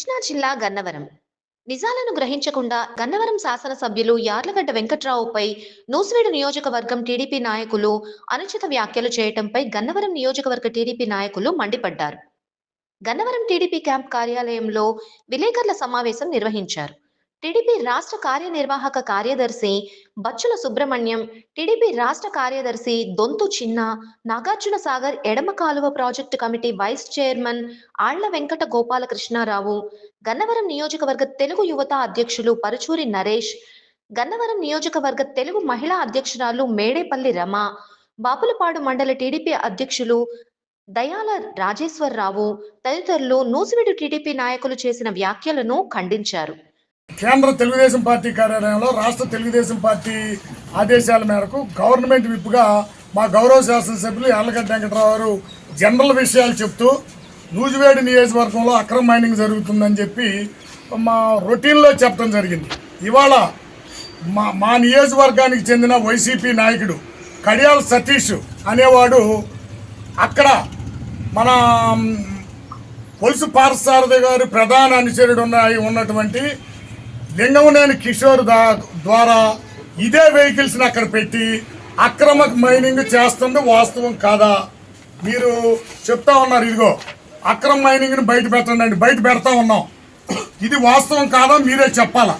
కృష్ణా జిల్లా గన్నవరం. నిజాలను గ్రహించకుండా గన్నవరం శాసనసభ్యులు యార్లగడ్డ వెంకట్రావుపై నూసివేడు నియోజకవర్గం టీడీపీ నాయకులు అనుచిత వ్యాఖ్యలు చేయటంపై గన్నవరం నియోజకవర్గ టీడీపీ నాయకులు మండిపడ్డారు. గన్నవరం టీడీపీ క్యాంప్ కార్యాలయంలో విలేకరుల సమావేశం నిర్వహించారు. టీడీపీ రాష్ట్ర కార్యనిర్వాహక కార్యదర్శి బచ్చుల సుబ్రహ్మణ్యం టీడీపీ రాష్ట్ర కార్యదర్శి దొంతు చిన్న నాగార్జున సాగర్ ఎడమ కాలువ ప్రాజెక్టు కమిటీ వైస్ చైర్మన్ ఆళ్ళ వెంకట గోపాలకృష్ణారావు గన్నవరం నియోజకవర్గ తెలుగు యువత అధ్యక్షులు పరుచూరి నరేష్ గన్నవరం నియోజకవర్గ తెలుగు మహిళా అధ్యక్షురాలు మేడేపల్లి రమ బాపులపాడు మండల టీడీపీ అధ్యక్షులు దయాల రాజేశ్వరరావు తదితరులు నూసివీడు టీడీపీ నాయకులు చేసిన వ్యాఖ్యలను ఖండించారు. కేంద్ర తెలుగుదేశం పార్టీ కార్యాలయంలో రాష్ట్ర తెలుగుదేశం పార్టీ ఆదేశాల మేరకు గవర్నమెంట్ విప్గా మా గౌరవ శాసనసభ్యులు యార్లగడ్డ వెంకటరావు గారు జనరల్ విషయాలు చెప్తూ నూజివేడి నియోజకవర్గంలో అక్రమ మైనింగ్ జరుగుతుందని చెప్పి మా రొటీన్లో చెప్పడం జరిగింది. ఇవాళ మా మా నియోజకవర్గానికి చెందిన వైసీపీ నాయకుడు కడియాల్ సతీష్ అనేవాడు అక్కడ మన పొలుసు పార్సారథి గారి ప్రధాన అనుచరుడు ఉన్న ఉన్నటువంటి లింగంనేని కిషోర్ దా ద్వారా ఇదే వెహికల్స్ని అక్కడ పెట్టి అక్రమ మైనింగ్ చేస్తుంది వాస్తవం కాదా? మీరు చెప్తా ఉన్నారు ఇదిగో. అక్రమ మైనింగ్ని బయట పెట్టండి బయట పెడతా ఉన్నాం. ఇది వాస్తవం కాదా? మీరే చెప్పాలా?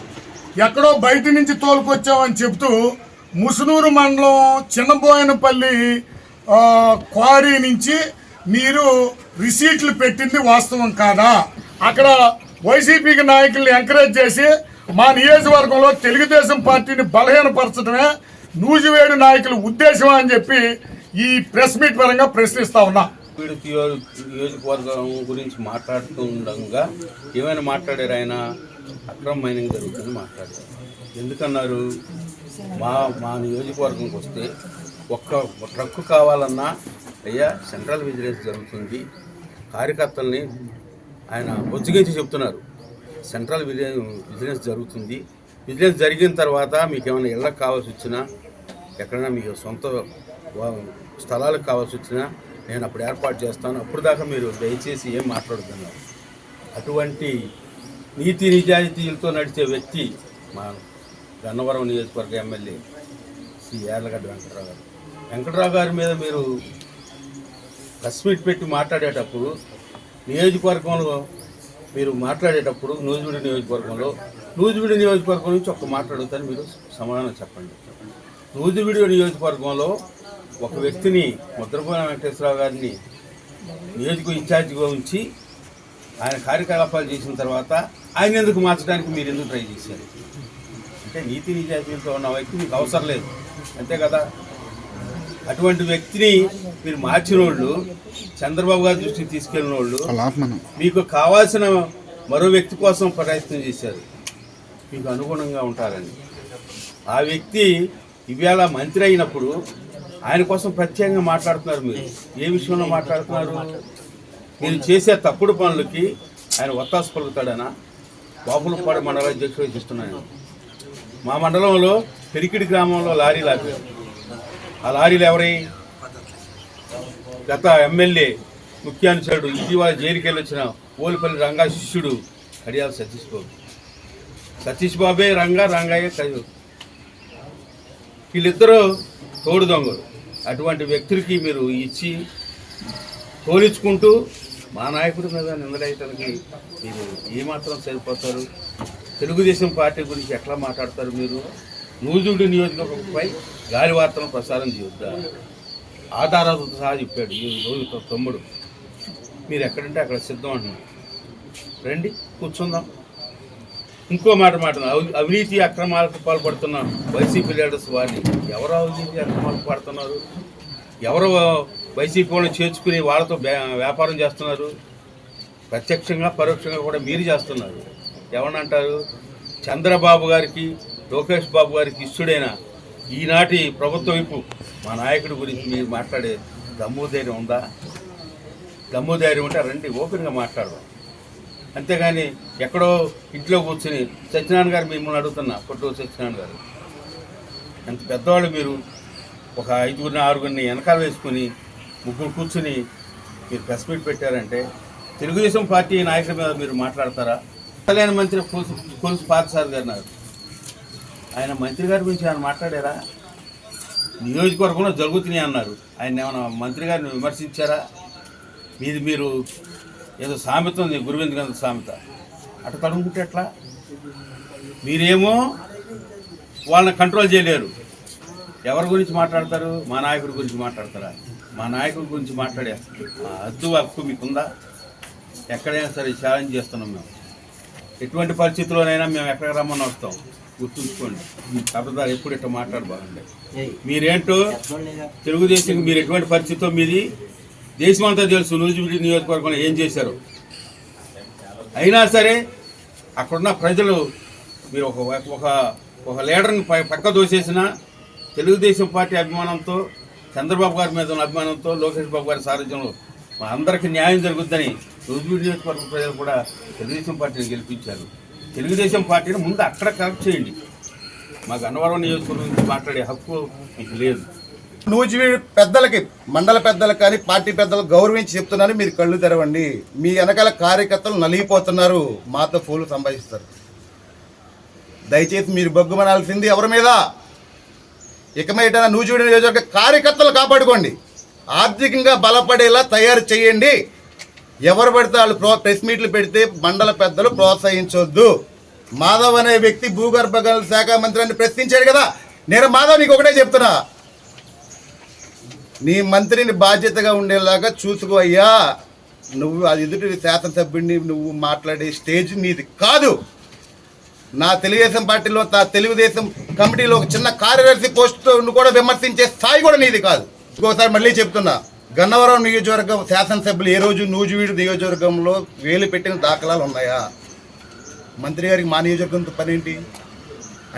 ఎక్కడో బయట నుంచి తోలుకొచ్చామని చెప్తూ ముసునూరు మండలం చిన్నబోయనపల్లి క్వారీ నుంచి మీరు రిసీట్లు పెట్టింది వాస్తవం కాదా? అక్కడ వైసీపీకి నాయకుల్ని ఎంకరేజ్ చేసి మా నియోజకవర్గంలో తెలుగుదేశం పార్టీని బలహీనపరచడమే నూజివేడు నాయకుల ఉద్దేశం అని చెప్పి ఈ ప్రెస్ మీట్ పరంగా ప్రశ్నిస్తా ఉన్నా. నియోజకవర్గం గురించి మాట్లాడుతూ ఉండగా ఏమైనా మాట్లాడారు ఆయన? అక్రమ మైనింగ్ జరుగుతుంది మాట్లాడారు. ఎందుకన్నారు? మా మా నియోజకవర్గంకి వస్తే ఒక్క ట్రక్కు కావాలన్నా అయ్యా సెంట్రల్ విజిలెన్స్ జరుగుతుంది. కార్యకర్తల్ని ఆయన బొజ్జగించి చెప్తున్నారు. సెంట్రల్ విజిలెన్స్ జరుగుతుంది. విజిలెన్స్ జరిగిన తర్వాత మీకు ఏమైనా ఇళ్ళకి కావాల్సి వచ్చినా ఎక్కడైనా మీకు సొంత వా- స్థలాలకు కావాల్సి వచ్చినా నేను అప్పుడు ఏర్పాటు చేస్తాను. అప్పుడు దాకా మీరు దయచేసి ఏం మాట్లాడుతున్నారు అటువంటి నీతి నిజాయితీలతో నడిచే వ్యక్తి మా గన్నవరం నియోజకవర్గ ఎమ్మెల్యే శ్రీ యార్లగడ్డ వెంకటరావు గారు. వెంకటరావు గారి మీద మీరు కస్మీట్ పెట్టి మాట్లాడేటప్పుడు నియోజకవర్గంలో మీరు మాట్లాడేటప్పుడు నూజివీడు నియోజకవర్గంలో నూజివీడు నియోజకవర్గం నుంచి ఒక మాట్లాడుతాను మీరు సమాధానం చెప్పండి. నూజివీడు నియోజకవర్గంలో ఒక వ్యక్తిని ముద్రపోయిన వెంకటేశ్వరరావు గారిని నియోజక ఇన్ఛార్జిగా ఉంచి ఆయన కార్యకలాపాలు చేసిన తర్వాత ఆయన ఎందుకు మార్చడానికి మీరు ఎందుకు ట్రై చేశారు? అంటే నీతి నిజాయితీలతో ఉన్న వ్యక్తి మీకు అవసరం లేదు. అంతే కదా? అటువంటి వ్యక్తిని మీరు మార్చిన వాళ్ళు చంద్రబాబు గారి దృష్టికి తీసుకెళ్ళిన వాళ్ళు మీకు కావాల్సిన మరో వ్యక్తి కోసం ప్రయత్నం చేశారు. మీకు అనుగుణంగా ఉంటారని. ఆ వ్యక్తి ఇవాళ మంత్రి అయినప్పుడు ఆయన కోసం ప్రత్యేకంగా మాట్లాడుతున్నారు మీరు. ఏ విషయంలో మాట్లాడుతున్నారు? మీరు చేసే తప్పుడు పనులకి ఆయన ఒత్తాసు పలుకుతాడనా? బాపులపాడు మండల అధ్యక్షుడు చూస్తున్నాను మా మండలంలో పెరికిడి గ్రామంలో లారీలు ఆపారు ఆ లారీలు ఎవరి? గత ఎమ్మెల్యే ముఖ్యానుచరుడు ఇటీవల జైలుకెళ్ళి వచ్చిన ఓలిపల్లి రంగా శిష్యుడు కడియాల సతీష్ బాబు. సతీష్ బాబే రంగా రంగయ్య కయ్యూ వీళ్ళిద్దరూ తోడు దొంగలు. అటువంటి వ్యక్తులకి మీరు ఇచ్చి తోలించుకుంటూ మా నాయకుడి మీద నిందడైతానికి మీరు ఏమాత్రం సరిపోతారు? తెలుగుదేశం పార్టీ గురించి ఎట్లా మాట్లాడతారు మీరు? నూజుడి నియోజకవర్గంపై గాలి వార్తలను ప్రసారం చేయొద్దా? ఆధారాలతో సహా చెప్పాడు ఈ రోజు తమ్ముడు. మీరు ఎక్కడంటే అక్కడ సిద్ధం అంటున్నారు రండి కూర్చుందాం. ఇంకో మాట మాట అవి- అవినీతి అక్రమాలకు పాల్పడుతున్న వైసీపీ లీడర్స్ వారిని. ఎవరు అవినీతి అక్రమాలకు పడుతున్నారు ఎవరు వైసీపీ వాళ్ళని చేర్చుకుని వాళ్ళతో వ్యాపారం చేస్తున్నారు? ప్రత్యక్షంగా పరోక్షంగా కూడా మీరు చేస్తున్నారు. ఎవరంటారు చంద్రబాబు గారికి లోకేష్ బాబు గారికి ఇష్టడైన ఈనాటి ప్రభుత్వ వైపు మా నాయకుడి గురించి మీరు మాట్లాడే దమ్ము ధైర్యం ఉందా? దమ్ము ధైర్యం ఉంటే రండి ఓపెన్గా మాట్లాడదాం. అంతేగాని ఎక్కడో ఇంట్లో కూర్చుని సత్యనారాయణ గారు మిమ్మల్ని అడుగుతున్నా కొట్టూరు సత్యనారాయణ గారు. ఎంత పెద్దవాళ్ళు మీరు? ఒక ఐదుగురిని ఆరుగురిని వెనకాల వేసుకుని ముగ్గురు కూర్చుని మీరు ప్రెస్ మీట్ పెట్టారంటే తెలుగుదేశం పార్టీ నాయకుల మీద మీరు మాట్లాడతారా? లేని మంత్రి కొలుసు కొలుసు పార్థసారథి గారు ఆయన మంత్రి గారి గురించి ఆయన మాట్లాడారా? నియోజకవర్గంలో జరుగుతున్నాయి అన్నారు. ఆయన ఏమైనా మంత్రి గారిని విమర్శించారా? మీది మీరు ఏదో సామెత ఉంది గురువింద్ గంధ సామెత. అటు తడుముకుంటే ఎట్లా? మీరేమో వాళ్ళని కంట్రోల్ చేయలేరు. ఎవరి గురించి మాట్లాడతారు? మా నాయకుడి గురించి మాట్లాడతారా? మా నాయకుడి గురించి మాట్లాడే ఆ హద్దు హక్కు మీకుందా? ఎక్కడైనా సరే ఛాలెంజ్ చేస్తున్నాం మేము. ఎటువంటి పరిస్థితుల్లోనైనా మేము ఎక్కడికి రమ్మని వస్తాం. గుర్తుంచుకోండి. కబదారు ఎప్పుడు ఇట్లా మాట్లాడబాకండి మీరేంటో తెలుగుదేశం మీరు ఎటువంటి పరిస్థితితో మీది? దేశమంతా తెలుసు నూజివీడి నియోజకవర్గంలో ఏం చేశారు? అయినా సరే అక్కడున్న ప్రజలు మీరు ఒక ఒక ఒక లీడర్ని పక్క దోసేసిన తెలుగుదేశం పార్టీ అభిమానంతో చంద్రబాబు గారి మీద ఉన్న అభిమానంతో లోకేష్ బాబు గారి సారథ్యంలో మా అందరికీ న్యాయం జరుగుద్దని నూజివీడి నియోజకవర్గ ప్రజలు కూడా తెలుగుదేశం పార్టీని గెలిపించారు. తెలుగుదేశం పార్టీని ముందు అక్కడ కరెక్ట్ చేయండి. మాకు అన్నవరం నియోజకవర్గం గురించి మాట్లాడే హక్కు మీకు లేదు. నూజివీడు పెద్దలకి మండల పెద్దలకు కానీ పార్టీ పెద్దలకు గౌరవించి చెప్తున్నాను మీరు కళ్ళు తెరవండి. మీ వెనకాల కార్యకర్తలు నలిగిపోతున్నారు మాతో ఫోన్లు సంభాషిస్తారు. దయచేసి మీరు బొగ్గుమనాల్సింది ఎవరి మీద? ఇక మీట నూజివీడు నియోజకవర్గ కార్యకర్తలు కాపాడుకోండి. ఆర్థికంగా బలపడేలా తయారు చేయండి. ఎవరు పడితే వాళ్ళు ప్రో ప్రెస్ మీట్లు పెడితే మండల పెద్దలు ప్రోత్సహించొద్దు. మాధవ్ అనే వ్యక్తి భూగర్భ గనుల శాఖ మంత్రి అని ప్రశ్నించాడు కదా. నేను మాధవ్ నీకు ఒకటే చెప్తున్నా. నీ మంత్రిని బాధ్యతగా ఉండేలాగా చూసుకో అయ్యా. నువ్వు అది ఎదుటి శాసనసభ్యుడిని నువ్వు మాట్లాడే స్టేజ్ నీది కాదు. నా తెలుగుదేశం పార్టీలో నా తెలుగుదేశం కమిటీలో ఒక చిన్న కార్యదర్శి పోస్టును కూడా విమర్శించే స్థాయి కూడా నీది కాదు. ఇంకోసారి మళ్ళీ చెప్తున్నా. గన్నవరం నియోజకవర్గం శాసనసభ్యులు ఏ రోజు నూజివీడు నియోజకవర్గంలో వేలు పెట్టిన దాఖలాలు ఉన్నాయా? మంత్రి గారికి మా నియోజకవర్గంతో పని ఏంటి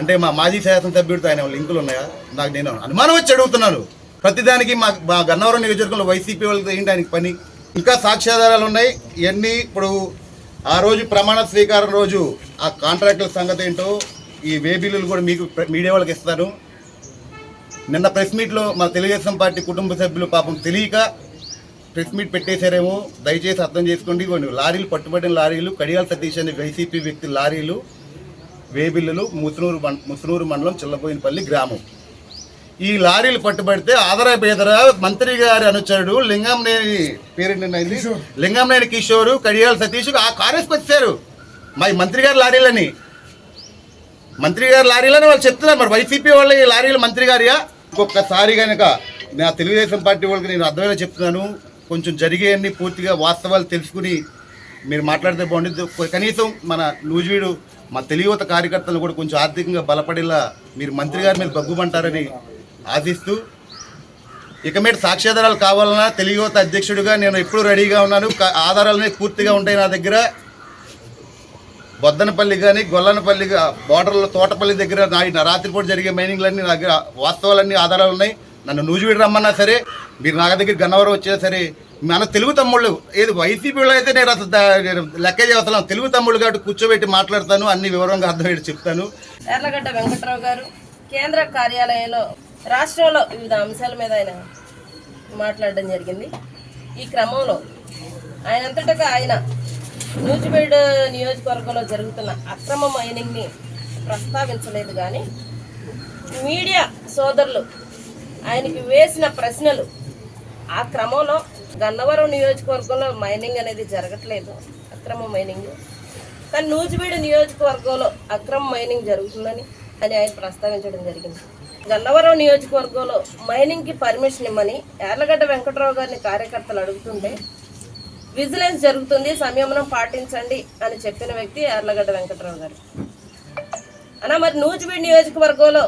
అంటే మా మాజీ శాసనసభ్యుడితో ఆయన లింకులు ఉన్నాయా? నాకు నేను అనుమానం వచ్చి అడుగుతున్నాను. ప్రతిదానికి మా మా గన్నవరం నియోజకవర్గంలో వైసీపీ వాళ్ళతో ఏంటి ఆయనకి పని? ఇంకా సాక్ష్యాధారాలు ఉన్నాయి. ఇవన్నీ ఇప్పుడు ఆ రోజు ప్రమాణ స్వీకారం రోజు ఆ కాంట్రాక్టుల సంగతి ఏంటో ఈ వే బిల్లులు కూడా మీకు మీడియా వాళ్ళకి ఇస్తాను. నిన్న ప్రెస్ మీట్లో మా తెలుగుదేశం పార్టీ కుటుంబ సభ్యులు పాపం తెలియక ప్రెస్ మీట్ పెట్టేశారేమో దయచేసి అర్థం చేసుకోండి. కొన్ని లారీలు పట్టుబడిన లారీలు కడియాల సతీష్ అనే వైసీపీ వ్యక్తి లారీలు వేబిల్లులు ముసునూరు ముసునూరు మండలం చిల్లబోయినపల్లి గ్రామం. ఈ లారీలు పట్టుబడితే ఆదర బేదర మంత్రి గారి అనుచరుడు లింగంనేని పేరేంటి లింగంనేని కిషోరు కడియాల సతీష్ ఆ కారేసుకు వచ్చారు. మా మంత్రి గారి లారీలని మంత్రి గారి లారీలని వాళ్ళు చెప్తున్నారు. మరి వైసీపీ వాళ్ళ ఈ లారీలు మంత్రి గారియా? ఒక్కొక్కసారి కనుక నా తెలుగుదేశం పార్టీ వాళ్ళకి నేను అర్థమైనా చెప్తున్నాను. కొంచెం జరిగేవన్నీ పూర్తిగా వాస్తవాలు తెలుసుకుని మీరు మాట్లాడితే బాగుంటుంది కనీసం మన లూజివీడు మా తెలియత కార్యకర్తలు కూడా కొంచెం ఆర్థికంగా బలపడేలా మీరు మంత్రి గారి మీద బగ్గుమంటారని ఆశిస్తూ ఇక మీద సాక్ష్యాధారాలు కావాలన్నా తెలియత అధ్యక్షుడిగా నేను ఎప్పుడూ రెడీగా ఉన్నాను. క- ఆధారాలనే పూర్తిగా ఉంటాయి నా దగ్గర. బొద్దనపల్లి కానీ గొల్లనపల్లి బోర్డర్లో తోటపల్లి దగ్గర రాత్రిపూట జరిగే మైనింగ్లన్నీ నా దగ్గర వాస్తవాలన్నీ ఆధారాలు ఉన్నాయి. నన్ను నూజివీడు రమ్మన్నా సరే మీరు నా దగ్గర గన్నవరం వచ్చినా సరే మన తెలుగు తమ్ముళ్ళు ఏది వైసీపీలో అయితే నేను అసలు లెక్క చేస్తాను తెలుగు తమ్ముళ్ళు కాబట్టి కూర్చోబెట్టి మాట్లాడతాను అన్ని వివరంగా అర్థమయ్యేది చెప్తాను. ఎర్లగడ్డ వెంకట్రావు గారు కేంద్ర కార్యాలయంలో రాష్ట్రంలో వివిధ అంశాల మీద ఆయన మాట్లాడడం జరిగింది. ఈ క్రమంలో ఆయన అంతటగా ఆయన నూజిబేడ్ నియోజకవర్గంలో జరుగుతున్న అక్రమ మైనింగ్ని ప్రస్తావించలేదు కానీ మీడియా సోదరులు ఆయనకి వేసిన ప్రశ్నలు ఆ క్రమంలో గన్నవరం నియోజకవర్గంలో మైనింగ్ అనేది జరగట్లేదు అక్రమ మైనింగ్ కానీ నూజిబీడు నియోజకవర్గంలో అక్రమ మైనింగ్ జరుగుతుందని అని ఆయన ప్రస్తావించడం జరిగింది. గన్నవరం నియోజకవర్గంలో మైనింగ్కి పర్మిషన్ ఇమ్మని యార్లగడ్డ వెంకట్రావు గారిని కార్యకర్తలు అడుగుతుంటే విజిలెన్స్ జరుగుతుంది సంయమనం పాటించండి అని చెప్పిన వ్యక్తి ఎర్లగడ్డ వెంకటరావు గారు. అన్నా మరి నూజివీడు నియోజకవర్గంలో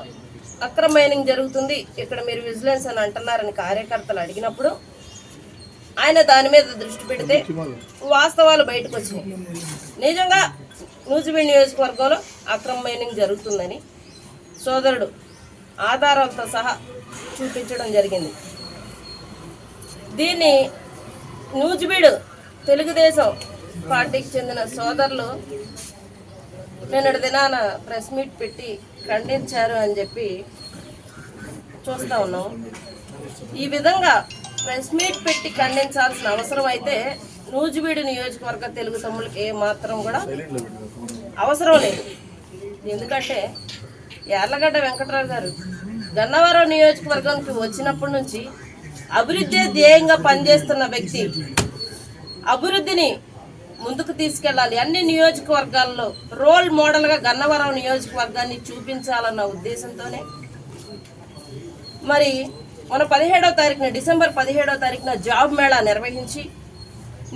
అక్రమ మైనింగ్ జరుగుతుంది. ఇక్కడ మీరు విజిలెన్స్ అని అంటున్నారని కార్యకర్తలు అడిగినప్పుడు ఆయన దాని మీద దృష్టి పెడితే వాస్తవాలు బయటకు వచ్చినాయి. నిజంగా నూజివీడు నియోజకవర్గంలో అక్రమ మైనింగ్ జరుగుతుందని సోదరుడు ఆధారాలతో సహా చూపించడం జరిగింది. దీన్ని నూజిబీడు తెలుగుదేశం పార్టీకి చెందిన సోదరులు నిన్నటి దినాన ప్రెస్ మీట్ పెట్టి ఖండించారు అని చెప్పి చూస్తూ ఉన్నాం. ఈ విధంగా ప్రెస్ మీట్ పెట్టి ఖండించాల్సిన అవసరం అయితే నూజివీడు నియోజకవర్గ తెలుగు తమ్ముళ్ళకి ఏ మాత్రం కూడా అవసరం లేదు. ఎందుకంటే యార్లగడ్డ వెంకటరావు గారు గన్నవరం నియోజకవర్గానికి వచ్చినప్పటి నుంచి అభివృద్ధి ధ్యేయంగా పనిచేస్తున్న వ్యక్తి అభివృద్ధిని ముందుకు తీసుకెళ్ళాలి. అన్ని నియోజకవర్గాల్లో రోల్ మోడల్గా గన్నవరం నియోజకవర్గాన్ని చూపించాలన్న ఉద్దేశంతోనే. మరి మన పదిహేడవ తారీఖున డిసెంబర్ పదిహేడవ తారీఖున జాబ్ మేళా నిర్వహించి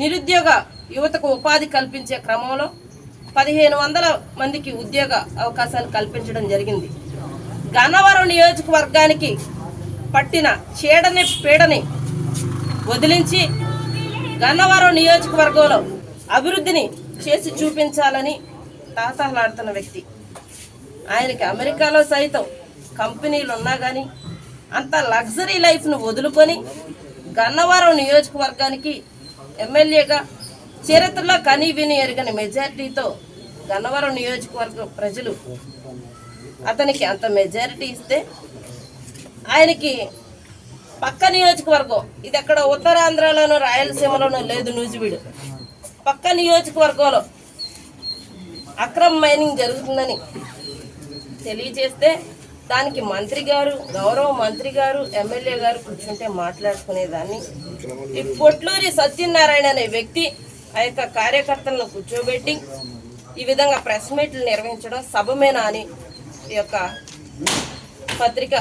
నిరుద్యోగ యువతకు ఉపాధి కల్పించే క్రమంలో పదిహేను వందల మందికి ఉద్యోగ అవకాశాలు కల్పించడం జరిగింది. గన్నవరం నియోజకవర్గానికి పట్టిన చీడని పీడని వదిలించి గన్నవరం నియోజకవర్గంలో అభివృద్ధిని చేసి చూపించాలని తాతహలాడుతున్న వ్యక్తి. ఆయనకి అమెరికాలో సైతం కంపెనీలు ఉన్నా కానీ అంత లగ్జరీ లైఫ్ను వదులుకొని గన్నవరం నియోజకవర్గానికి ఎమ్మెల్యేగా చరిత్రలో కనీ విని ఎరగని మెజారిటీతో గన్నవరం నియోజకవర్గం ప్రజలు అతనికి అంత మెజారిటీ ఇస్తే ఆయనకి పక్క నియోజకవర్గం. ఇది ఎక్కడ ఉత్తరాంధ్రలోనూ రాయలసీమలోనూ లేదు నూజివీడు పక్క నియోజకవర్గంలో అక్రమ మైనింగ్ జరుగుతుందని తెలియజేస్తే దానికి మంత్రి గారు గౌరవ మంత్రి గారు ఎమ్మెల్యే గారు కూర్చుంటే మాట్లాడుకునేదాన్ని. ఈ పొట్లూరి సత్యనారాయణ అనే వ్యక్తి ఆ యొక్క కార్యకర్తలను కూర్చోబెట్టి ఈ విధంగా ప్రెస్ మీట్లు నిర్వహించడం సభమేనా అని ఈ యొక్క పత్రిక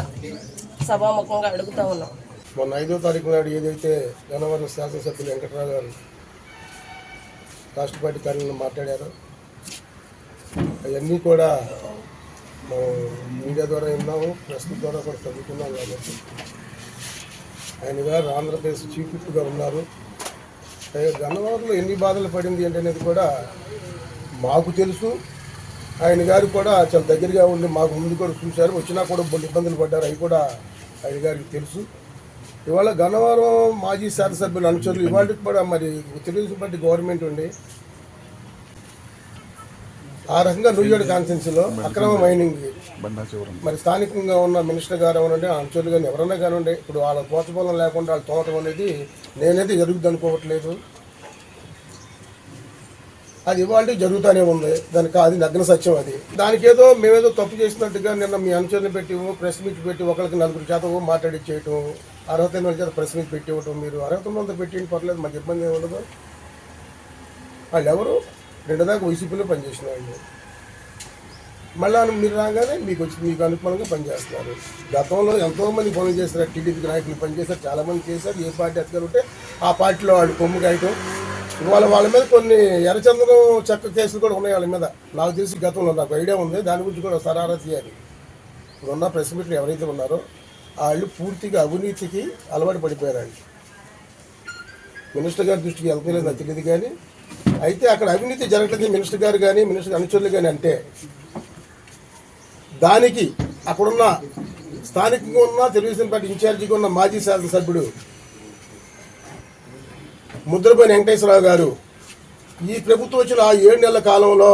సభాముఖంగా అడుగుతా ఉన్నాం. మొన్న ఐదో తారీఖు నాడు ఏదైతే గన్నవరం శాసనసభ్యులు వెంకటరావు గారు రాష్ట్ర పార్టీ కార్యాలయంలో మాట్లాడారో అవన్నీ కూడా మనం మీడియా ద్వారా విన్నాము ప్రెస్ ద్వారా కూడా చదువుకున్నాం కాబట్టి. ఆయన గారు ఆంధ్రప్రదేశ్ చీఫ్ విప్గా ఉన్నారు. అయితే గన్నవరంలో ఎన్ని బాధలు పడింది ఏంటనేది కూడా మాకు తెలుసు. ఆయన గారు కూడా చాలా దగ్గరగా ఉండి మాకు ముందు కూడా చూశారు. వచ్చినా కూడా కొన్ని ఇబ్బందులు పడ్డారు. అవి కూడా ఆయన గారికి తెలుసు. ఇవాళ గన్నవరం మాజీ శాసనసభ్యులు అనుచరులు ఇవాళకి కూడా మరి తెలుగుదేశం పార్టీ గవర్నమెంట్ ఉండి ఆ రకంగా నుయ్యోడు కాన్స్టెన్సీలో అక్రమ మైనింగ్ మరి స్థానికంగా ఉన్న మినిస్టర్ గారు అవనండి అనుచరులు కానీ ఎవరన్నా కానివ్వండి ఇప్పుడు వాళ్ళ ప్రోత్సాహం లేకుండా వాళ్ళు తోటం అనేది నేనైతే జరుగుద్ది అనుకోవట్లేదు. అది ఇవాళ జరుగుతూనే ఉంది. దానికి అది నగ్న సత్యం అది. దానికి ఏదో మేమేదో తప్పు చేసినట్టుగా నిన్న మీ అనుచరుని పెట్టి ప్రెస్ మీట్ పెట్టి ఒకరికి నలుగురు చేత మాట్లాడి చేయటం అర్హత ఎనిమిది చేత ప్రెస్ మీట్ పెట్టి ఇవ్వటం మీరు అర్హత ఉన్నంత పెట్టి పర్లేదు మాకు ఇబ్బంది ఏమి ఉండదు. వాళ్ళు ఎవరు? రెండు దాకా వైసీపీలో పనిచేసిన వాళ్ళు. మళ్ళా మీరు రాగానే మీకు వచ్చి మీకు అనుకూలంగా పనిచేస్తున్నారు. గతంలో ఎంతోమంది పనులు చేస్తారు టీడీపీ నాయకులు పనిచేశారు చాలామంది చేశారు ఏ పార్టీ అధికారులు ఉంటే ఆ పార్టీలో వాళ్ళు కొమ్ము కాయటం వాళ్ళ వాళ్ళ మీద కొన్ని ఎర్రచందనం చెక్క కేసులు కూడా ఉన్నాయి వాళ్ళ మీద. నాకు తెలిసి గతంలో నాకు ఐడియా ఉంది. దాని గురించి కూడా సరారా తీయాలి. ఇప్పుడున్న ప్రెస్ మీట్లు ఎవరైతే ఉన్నారో వాళ్ళు పూర్తిగా అవినీతికి అలవాటు పడిపోయారండి మినిస్టర్ గారి దృష్టికి వెళ్తలేదు నాకు తెలియదు కానీ. అయితే అక్కడ అవినీతి జరగట్లేదు మినిస్టర్ గారు కానీ మినిస్టర్ అనుచరులు కానీ అంటే. దానికి అక్కడున్న స్థానికంగా ఉన్న తెలుగుదేశం పార్టీ ఇన్ఛార్జిగా ఉన్న మాజీ శాసనసభ్యుడు ముద్రపోయిన వెంకటేశ్వరరావు గారు ఈ ప్రభుత్వం వచ్చిన ఆ ఏడు నెలల కాలంలో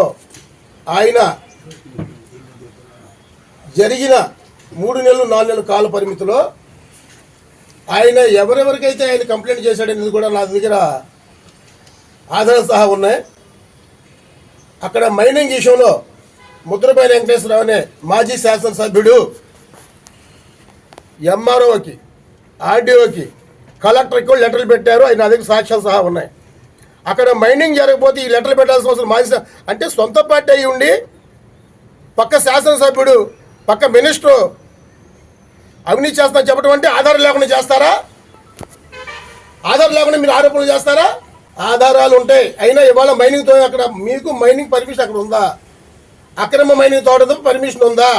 ఆయన జరిగిన మూడు నెలలు నాలుగు నెలల కాల పరిమితిలో ఆయన ఎవరెవరికైతే ఆయన కంప్లైంట్ చేశాడనేది కూడా నా దగ్గర ఆధారాలు సహా ఉన్నాయి. అక్కడ మైనింగ్ విషయంలో ముద్రపైన వెంకటేశ్వరరావు అనే మాజీ శాసనసభ్యుడు ఎంఆర్ఓకి ఆర్డీఓకి కలెక్టర్కి కూడా లెటర్లు పెట్టారు. ఆయన నా దగ్గర సాక్ష్యాలు సహా ఉన్నాయి. అక్కడ మైనింగ్ జరగకపోతే ఈ లెటర్లు పెట్టాల్సిన అవసరం మాజీ అంటే సొంత పార్టీ అయి ఉండి పక్క శాసనసభ్యుడు పక్క మినిస్టరు అవినీతి చేస్తాను చెప్పడం అంటే ఆధారం లేకుండా చేస్తారా? ఆధారం లేకుండా మీరు ఆరోపణలు చేస్తారా? ఆధారాలు ఉంటాయి. అయినా ఇవాళ మైనింగ్తో అక్కడ మీకు మైనింగ్ పర్మిషన్ అక్కడ ఉందా? అక్రమ మైనింగ్ తోటతో పర్మిషన్ ఉందా?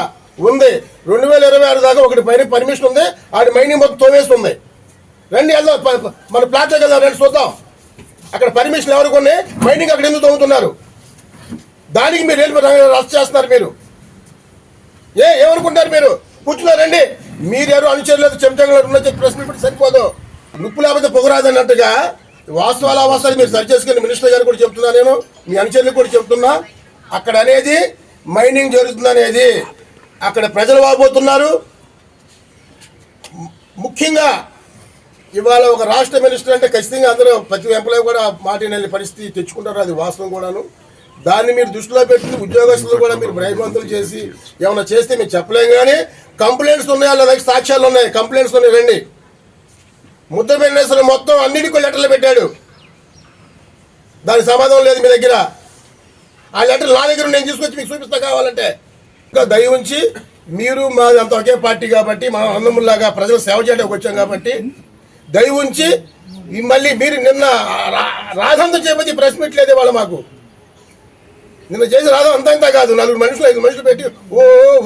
ఉంది. రెండు వేల ఇరవై ఆరు దాకా ఒకటి పైన పర్మిషన్ ఉంది. ఆడి మైనింగ్ మొత్తం తోవేస్తుంది రండి వెళ్దాం. మన ప్లాట్లోకి వెళ్దాం రండి చూద్దాం. అక్కడ పర్మిషన్ ఎవరు కొన్ని? మైనింగ్ అక్కడ ఎందుకు తోముతున్నారు దానికి మీరు వెళ్ళి రస్ట్ చేస్తున్నారు మీరు? ఏ ఏమనుకుంటారు మీరు? కూర్చున్నారండి మీరెవరు అనుచరులేదు చెంచంగా ఉన్న చెప్పి ప్రశ్న ఇప్పుడు సరిపోదు. నుప్పు లేకపోతే పొగరాదు అన్నట్టుగా వాస్తవాల వాస్తవాలు మీరు సరి చేసుకుని మినిస్టర్ గారు కూడా చెప్తున్నా నేను మీ అనుచరులకు కూడా చెప్తున్నా. అక్కడ అనేది మైనింగ్ జరుగుతుంది అనేది. అక్కడ ప్రజలు వాపోతున్నారు. ముఖ్యంగా ఇవాళ ఒక రాష్ట్ర మినిస్టర్ అంటే ఖచ్చితంగా అందరూ ప్రతి ఎంప్లాయ్ కూడా మాటినల్లి పరిస్థితి తెచ్చుకుంటారు అది వాస్తవం కూడాను. దాన్ని మీరు దృష్టిలో పెట్టి ఉద్యోగస్తులు కూడా మీరు భయభ్రాంతులు చేసి ఏమైనా చేస్తే మేము చెప్పలేం కానీ కంప్లైంట్స్ ఉన్నాయా లేదా సాక్ష్యాలు ఉన్నాయి? కంప్లైంట్స్ ఉన్నాయి రండి. ముద్ద వెంకటేశ్వర మొత్తం అన్నిటికీ లెటర్లు పెట్టాడు. దానికి సమాధానం లేదు మీ దగ్గర. ఆ లెటర్ నా దగ్గర నేను తీసుకొచ్చి మీకు చూపిస్తా కావాలంటే. ఇంకా దయ ఉంచి మీరు మాది అంత ఒకే పార్టీ కాబట్టి మనం అన్నముల్లాగా ప్రజలు సేవ చేయడానికి వచ్చాం కాబట్టి దయ ఉంచి మళ్ళీ మీరు నిన్న రా- రాధంతా చేపట్టి ప్రెస్ మీట్ లేదే వాళ్ళు మాకు. నిన్న చేసి రాధం అంతా ఇంత కాదు. నలుగురు మనుషులు ఐదు మనుషులు పెట్టి ఓ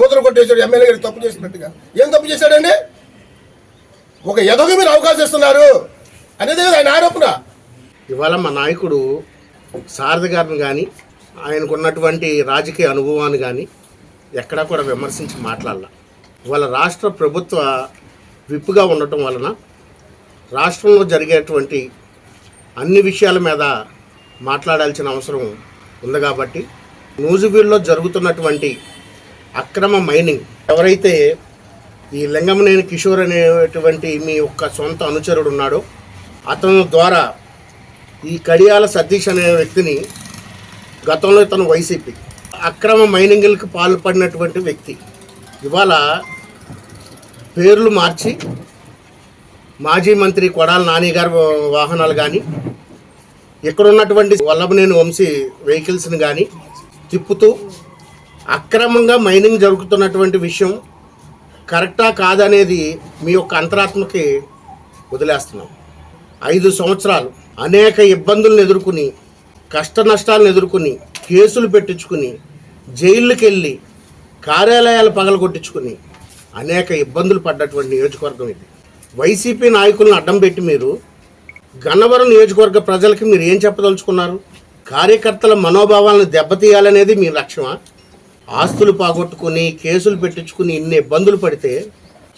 ఊతలు కొట్టేశాడు. ఎమ్మెల్యే గారు తప్పు చేసినట్టుగా ఏం తప్పు చేశాడండి? ఒక ఎదగ మీరు అవకాశం ఇస్తున్నారు. అనేది కదా ఆయన ఆరోపణ. ఇవాళ మా నాయకుడు సారథి గారిని కానీ ఆయనకు ఉన్నటువంటి రాజకీయ అనుభవాన్ని కానీ ఎక్కడా కూడా విమర్శించి మాట్లాడాల. ఇవాళ రాష్ట్ర ప్రభుత్వ విప్పుగా ఉండటం వలన రాష్ట్రంలో జరిగేటువంటి అన్ని విషయాల మీద మాట్లాడాల్సిన అవసరం ఉంది కాబట్టి నూజివీడులో జరుగుతున్నటువంటి అక్రమ మైనింగ్ ఎవరైతే ఈ లింగమనేని కిషోర్ అనేటువంటి మీ యొక్క సొంత అనుచరుడు ఉన్నాడో అతను ద్వారా ఈ కడియాల సతీష్ అనే వ్యక్తిని గతంలో ఇతను వైసీపీ. అక్రమ మైనింగ్లకు పాల్పడినటువంటి వ్యక్తి. ఇవాళ పేర్లు మార్చి మాజీ మంత్రి కొడాల నాని గారి వాహనాలు కానీ ఇక్కడ ఉన్నటువంటి వల్లభనేని వంశీ వెహికల్స్ని కానీ తిప్పుతూ అక్రమంగా మైనింగ్ జరుగుతున్నటువంటి విషయం కరెక్టా కాదనేది మీ యొక్క అంతరాత్మకి వదిలేస్తున్నాం. ఐదు సంవత్సరాలు అనేక ఇబ్బందులను ఎదుర్కొని కష్ట నష్టాలను ఎదుర్కొని కేసులు పెట్టించుకుని జైళ్ళకి వెళ్ళి కార్యాలయాలు పగలగొట్టించుకుని అనేక ఇబ్బందులు పడ్డటువంటి నియోజకవర్గం ఇది. వైసీపీ నాయకులను అడ్డం పెట్టి మీరు గన్నవరం నియోజకవర్గ ప్రజలకి మీరు ఏం చెప్పదలుచుకున్నారు? కార్యకర్తల మనోభావాలను దెబ్బతీయాలనేది మీ లక్ష్యమా? ఆస్తులు పోగొట్టుకుని కేసులు పెట్టించుకుని ఇన్ని ఇబ్బందులు పడితే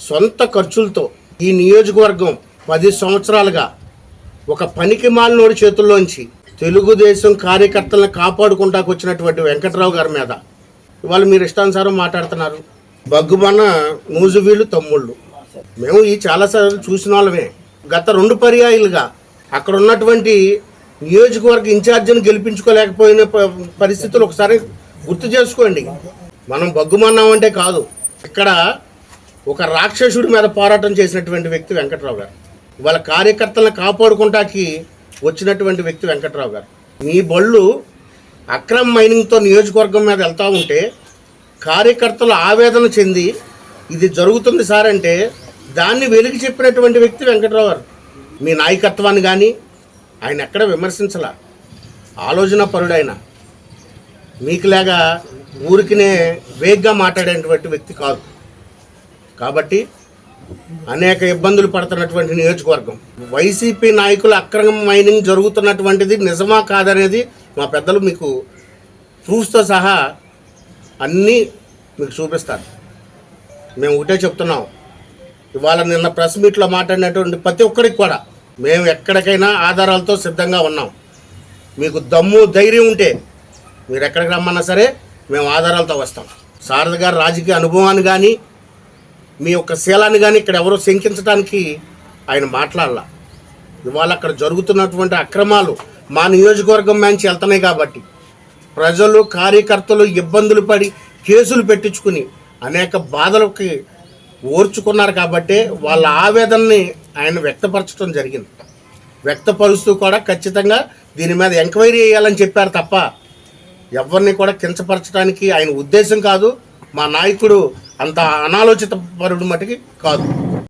సొంత ఖర్చులతో ఈ నియోజకవర్గం పది సంవత్సరాలుగా ఒక పనికి మాలినోడి చేతుల్లోంచి తెలుగుదేశం కార్యకర్తలను కాపాడుకుంటాకు వచ్చినటువంటి వెంకట్రావు గారి మీద. ఇవాళ మీరు ఇష్టానుసారం మాట్లాడుతున్నారు. బగ్గుమన్న నూజువీళ్ళు తమ్ముళ్ళు. మేము ఈ చాలాసార్లు చూసిన వాళ్ళమే. గత రెండు పర్యాయాలుగా అక్కడ ఉన్నటువంటి నియోజకవర్గ ఇన్ఛార్జిని గెలిపించుకోలేకపోయిన ప- పరిస్థితులు ఒకసారి గుర్తు చేసుకోండి. మనం బగ్గుమన్నామంటే కాదు. ఇక్కడ ఒక రాక్షసుడి మీద పోరాటం చేసినటువంటి వ్యక్తి వెంకట్రావు గారు. వాళ్ళ కార్యకర్తలను కాపాడుకుంటాకి వచ్చినటువంటి వ్యక్తి వెంకట్రావు గారు. మీ బళ్ళు అక్రమ్ మైనింగ్తో నియోజకవర్గం మీద వెళ్తూ ఉంటే కార్యకర్తలు ఆవేదన చెంది ఇది జరుగుతుంది సార్ అంటే దాన్ని వెలికి చెప్పినటువంటి వ్యక్తి వెంకట్రావు గారు. మీ నాయకత్వాన్ని కానీ ఆయన ఎక్కడ విమర్శించలా? ఆలోచన పరుడు ఆయన మీకులాగా ఊరికినే వేగ్గా మాట్లాడేటువంటి వ్యక్తి కాదు. కాబట్టి అనేక ఇబ్బందులు పడుతున్నటువంటి నియోజకవర్గం. వైసీపీ నాయకుల అక్రమ మైనింగ్ జరుగుతున్నటువంటిది నిజమా కాదనేది మా పెద్దలు మీకు ప్రూఫ్స్తో సహా అన్నీ మీకు చూపిస్తారు. మేము ఒకటే చెప్తున్నాం. ఇవాళ నిన్న ప్రెస్ మీట్లో మాట్లాడినటువంటి ప్రతి ఒక్కరికి కూడా మేము ఎక్కడికైనా ఆధారాలతో సిద్ధంగా ఉన్నాం. మీకు దమ్ము ధైర్యం ఉంటే మీరు ఎక్కడికి రమ్మన్నా సరే మేము ఆధారాలతో వస్తాం. శారద గారి రాజకీయ అనుభవాన్ని కానీ మీ యొక్క శీలాన్ని కానీ ఇక్కడ ఎవరో శంకించడానికి ఆయన మాట్లాడాల. ఇవాళ అక్కడ జరుగుతున్నటువంటి అక్రమాలు మా నియోజకవర్గం నుంచి వెళ్తున్నాయి కాబట్టి ప్రజలు కార్యకర్తలు ఇబ్బందులు పడి కేసులు పెట్టించుకుని అనేక బాధలకి ఓర్చుకున్నారు కాబట్టి వాళ్ళ ఆవేదనని ఆయన వ్యక్తపరచడం జరిగింది. వ్యక్తపరుస్తూ కూడా ఖచ్చితంగా దీని మీద ఎంక్వైరీ చేయాలని చెప్పారు తప్ప ఎవరిని కూడా కించపరచడానికి ఆయన ఉద్దేశం కాదు. మా నాయకుడు అంత అనాలోచిత పరుడు మటుకి కాదు.